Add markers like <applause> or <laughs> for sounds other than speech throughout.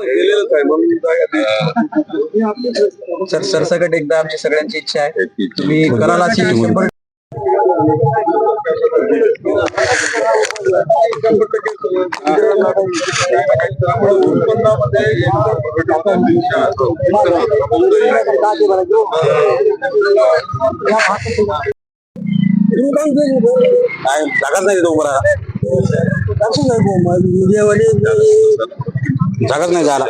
आहे. म्हणून दिली. <laughs> सर सरसकट एकदा आमची सगळ्यांची इच्छा आहे. तुम्ही कराल अशी शंभर काय जागाच नाही तो बरा जागाच नाही झाला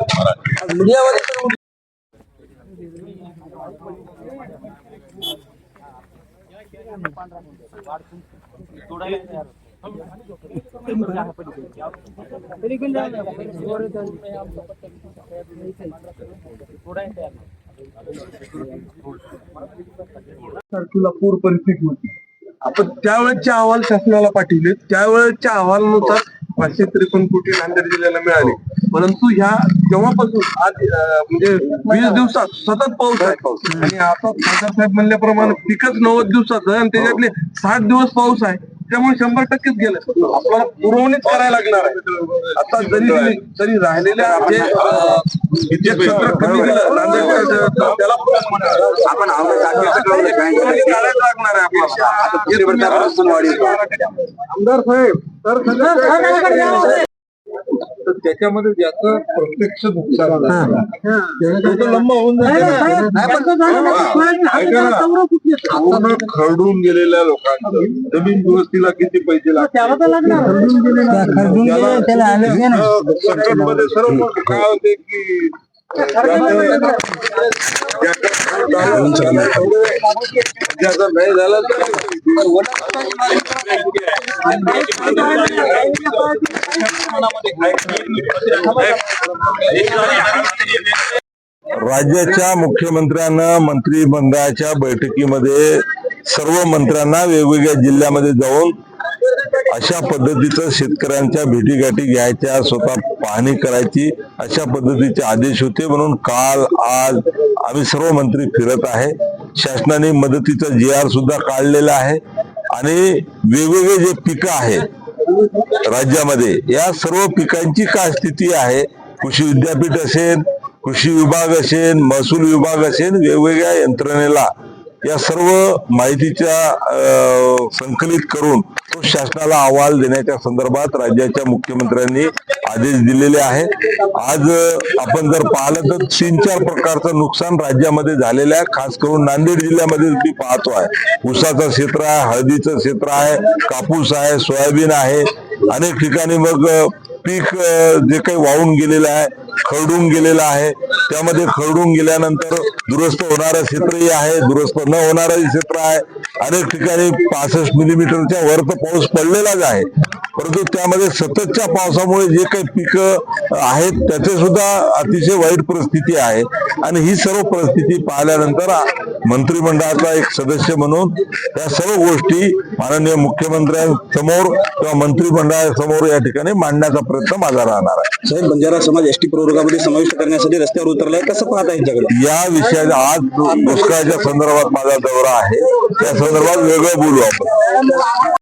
तारखेला पूर परिस्थिती होती. आपण त्यावेळेसचे अहवाल शासनाला पाठवले. त्यावेळेसच्या अहवालानुसार पाचशे त्रेपन्न कोटी नांदेड जिल्ह्याला मिळाले. परंतु ह्या तेव्हापासून आज अं, म्हणजे वीस दिवसात सतत पाऊस आहे. आणि आता खासदार साहेब म्हणल्याप्रमाणे पिकच नव्वद दिवसाचं आहे आणि त्याच्यातले साठ दिवस पाऊस आहे. त्यामुळे शंभर टक्केच गेलं. आपल्याला पुरवणीच करायला लागणार आहे. आता जरी जरी राहिलेल्या जे अं, जे क्षेत्र कमी दिलं नांदेडच्या त्याला आपण काढायला लागणार आहे. आपल्याला. आमदार साहेब तर तर त्याच्यामध्ये ज्याचं प्रत्यक्ष नुकसान झालं, त्याचं तो लंब होऊन जाईल. ऐका ना, पूर्ण खरडून गेलेल्या लोकांचं. जमीन दुरुस्तीला किती पैसे लागतात सर्व काय होते की नाही झाला राज्याच्या मुख्यमंत्र्यांना मंत्रिमंडळाच्या बैठकीमध्ये सर्व मंत्र्यांना वेगवेगळ्या जिल्ह्यामध्ये जाऊन अशा पद्धतीचं शेतकऱ्यांच्या भेटीगाठी घ्यायच्या स्वतः पाहणी करायची अशा पद्धतीचे आदेश होते. म्हणून काल आज आम्ही सर्व मंत्री फिरत आहे. शासनाने मदतीचा जी आर सुद्धा काढलेला आहे. आणि वेगवेगळे जे पिकं आहेत राज्यामध्ये. या सर्व पिकांची काय स्थिती आहे? कृषी विद्यापीठ असेल कृषी विभाग असेल महसूल विभाग असेल वेगवेगळ्या यंत्रणेला या सर्व माहितीच्या संकलित करून तो शासनाला अहवाल देण्याच्या संदर्भात राज्याच्या मुख्यमंत्र्यांनी आदेश दिलेले आहेत आज आपण जर पाहिलं तर तीन चार प्रकारचं नुकसान राज्यामध्ये झालेलं आहे. खास करून नांदेड जिल्ह्यामध्ये मी पाहतो आहे. ऊसाचं क्षेत्र आहे हळदीचं क्षेत्र आहे कापूस आहे सोयाबीन आहे. अनेक ठिकाणी मग पीक जे काही वाहून गेलेलं आहे खरडून गेलेला आहे. त्यामध्ये खरडून गेल्यानंतर दुरुस्त होणारं क्षेत्रही आहे. दुरुस्त न होणारंही क्षेत्र आहे. अनेक ठिकाणी पासष्ट मिलीमीटरच्या वर तर पाऊस पडलेलाच आहे. परंतु त्यामध्ये सततच्या पावसामुळे जे काही पिकं आहेत त्याचे सुद्धा अतिशय वाईट परिस्थिती आहे. आणि ही सर्व परिस्थिती पाहिल्यानंतर मंत्रिमंडळाचा एक सदस्य म्हणून या सर्व गोष्टी माननीय मुख्यमंत्र्यांसमोर किंवा मंत्रिमंडळासमोर या ठिकाणी मांडण्याचा प्रयत्न माझा राहणार आहे. साहेब बंजारा समाज एसटी प्रवर्गामध्ये समाविष्ट करण्यासाठी रस्त्यावर उतरलाय. कसं पाहता यांच्याकडे? या विषयाचा आज दुष्काळाच्या संदर्भात माझा दौरा आहे. त्या संदर्भात वेगळं बोलू आपण.